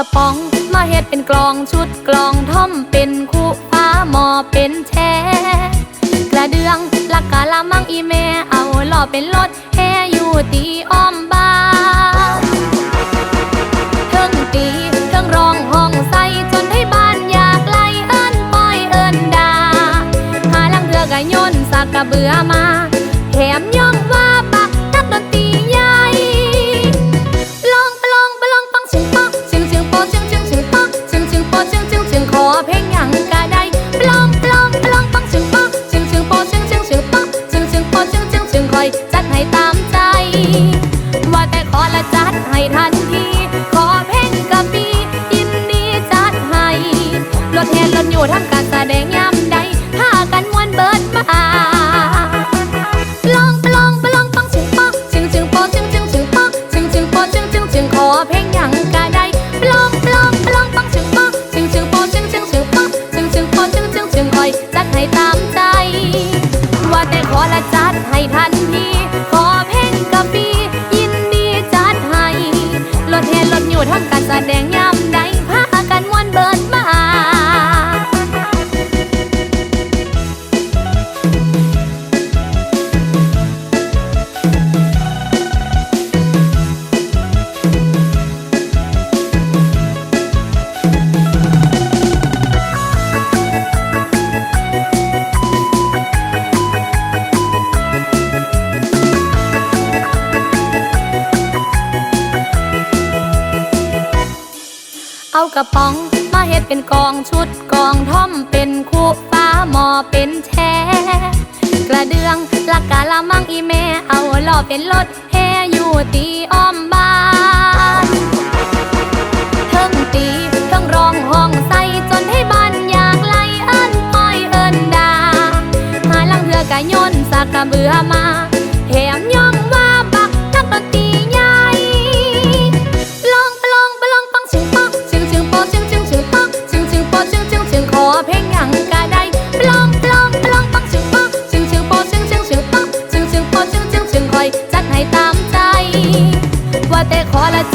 กระป๋อง มาเฮ็ดเป็นกลองชุดกลองท่อมเป็นคู่ฟ้าหมอเป็นแช่กระเดืองลักกะละมังอีแม่เอาล่อเป็นรถแห่อยู่ตีอ้อมบ้านเทิงตีเทิงร้องห้องใสจนให้บ้านอยากไล่เอิ้นปอยเอิ้นดาหาลังเรือกะย่นสากกะเบื่อมา ให้ทัน เอากระป๋อง มาเฮ็ดเป็นกองชุดกองท่อมเป็นคู่ฟ้าหมอเป็นแช่กระเดืองลักกะละมังอีแม่เอาล่อเป็นรถแห่อยู่ตีอ้อมบ้านเทิงตีเทิงร้องห้องใส่จนให้บ้านอยากไล่เอิ้นปล่อยเอิ้นดาหาลังเรือกะย่นสากกะเบื่อมา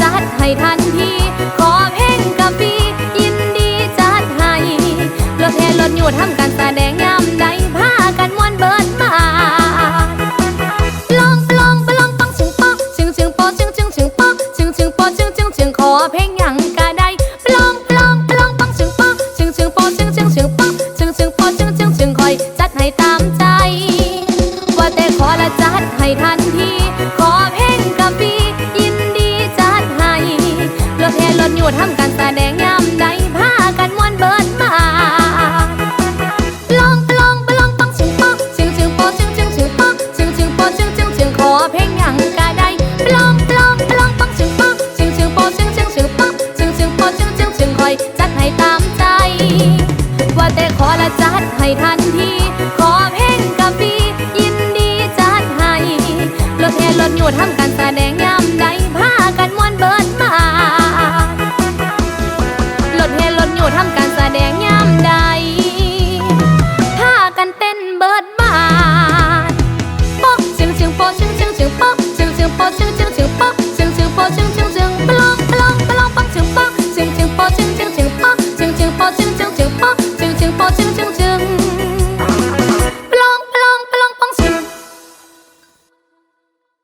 จัดให้ทันที ขอเพลงกะปียินดีจัดให้รถแห่รถอยู่ทำการแสดงยามใดพากันมวนเบิดมาลองปลองปลองปังชิงปองชิงชิงปชิงชิงชิงปองชิงชิงปอชิงชิงชิงขอเพลง ลองปลองปลองปังชิงปองชิงชิงโปชิงชิงชิงปองชิงชิงโปชิงชิงชิงขอเพลงยังก็ได้ปลองปลองปลองปังชิงปองชิงชิงโปชิงชิงชิงปองชิงชิงโปชิงชิงชิงคอยจัดให้ตามใจ ว่าแต่ขอละจัดให้ทันทีขอเพลงกะปียินดีจัดให้รถแห่รถอยู่ทำการแสดงยามใดพากันมวนเบิด